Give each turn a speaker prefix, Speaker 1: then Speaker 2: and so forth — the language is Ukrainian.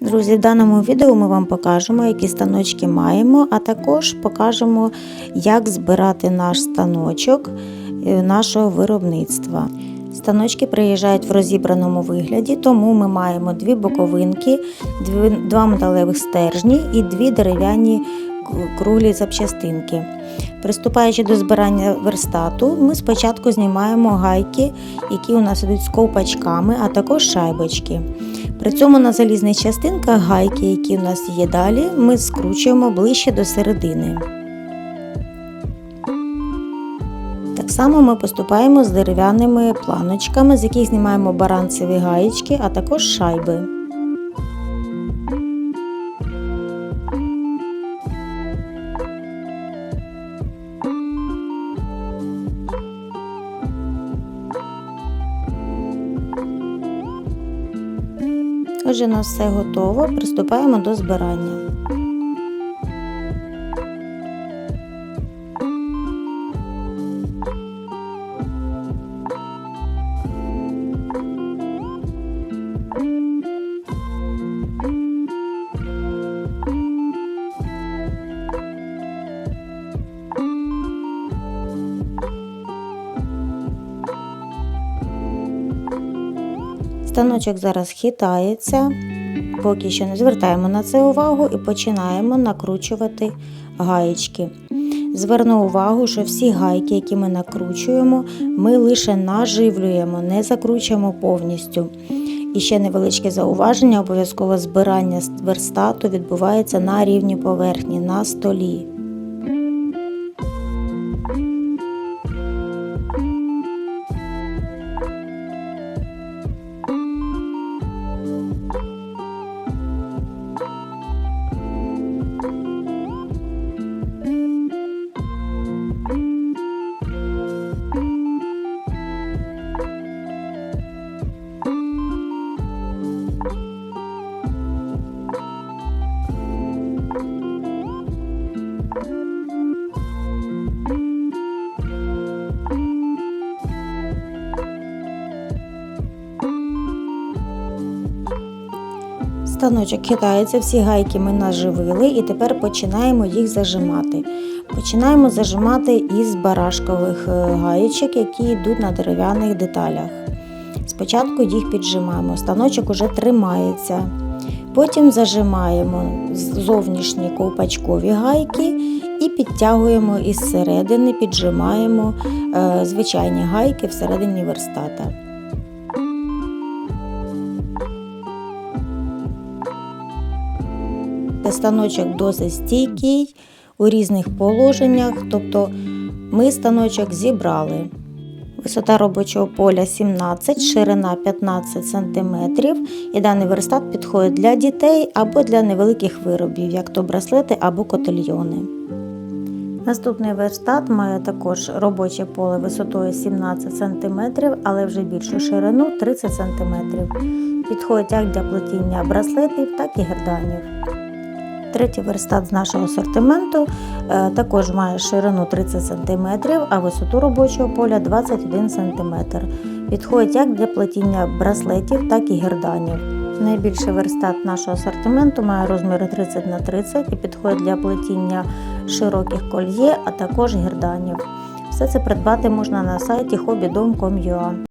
Speaker 1: Друзі, в даному відео ми вам покажемо, які станочки маємо, а також покажемо, як збирати наш станочок е, нашого виробництва. Станочки приїжджають в розібраному вигляді, тому ми маємо дві боковинки, два металевих стержні і дві дерев'яні круглі запчастинки. Приступаючи до збирання верстату, ми спочатку знімаємо гайки, які у нас ідуть з ковпачками, а також шайбочки. При цьому на залізних частинках гайки, які у нас є далі, ми скручуємо ближче до середини. Так само ми поступаємо з дерев'яними планочками, з яких знімаємо баранцеві гаєчки, а також шайби. Отже, у нас все готово, приступаємо до збирання. Станочок зараз хитається, поки що не звертаємо на це увагу і починаємо накручувати гаєчки. Зверну увагу, що всі гайки, які ми накручуємо, ми лише наживлюємо, не закручуємо повністю. І ще невеличке зауваження, обов'язково збирання верстату відбувається на рівні поверхні, на столі. Станочок хитається, всі гайки ми наживили і тепер починаємо їх зажимати. Починаємо зажимати із барашкових е, гаєчок, які йдуть на дерев'яних деталях. Спочатку їх піджимаємо, станочок уже тримається. Потім зажимаємо зовнішні ковпачкові гайки і підтягуємо із середини, піджимаємо е, звичайні гайки всередині верстата. Станочок досить стійкий у різних положеннях, тобто ми станочок зібрали. Висота робочого поля 17, ширина 15 см, і даний верстат підходить для дітей або для невеликих виробів, як то браслети або котельйони. Наступний верстат має також робоче поле висотою 17 см, але вже більшу ширину 30 см. Підходить як для плетіння браслетів, так і герданів. Третій верстат з нашого асортименту е, також має ширину 30 см, а висоту робочого поля 21 см. Підходить як для плетіння браслетів, так і герданів. Найбільший верстат нашого асортименту має розміри 30 на 30 і підходить для плетіння широких кольє, а також герданів. Все це придбати можна на сайті hobbydom.com.ua.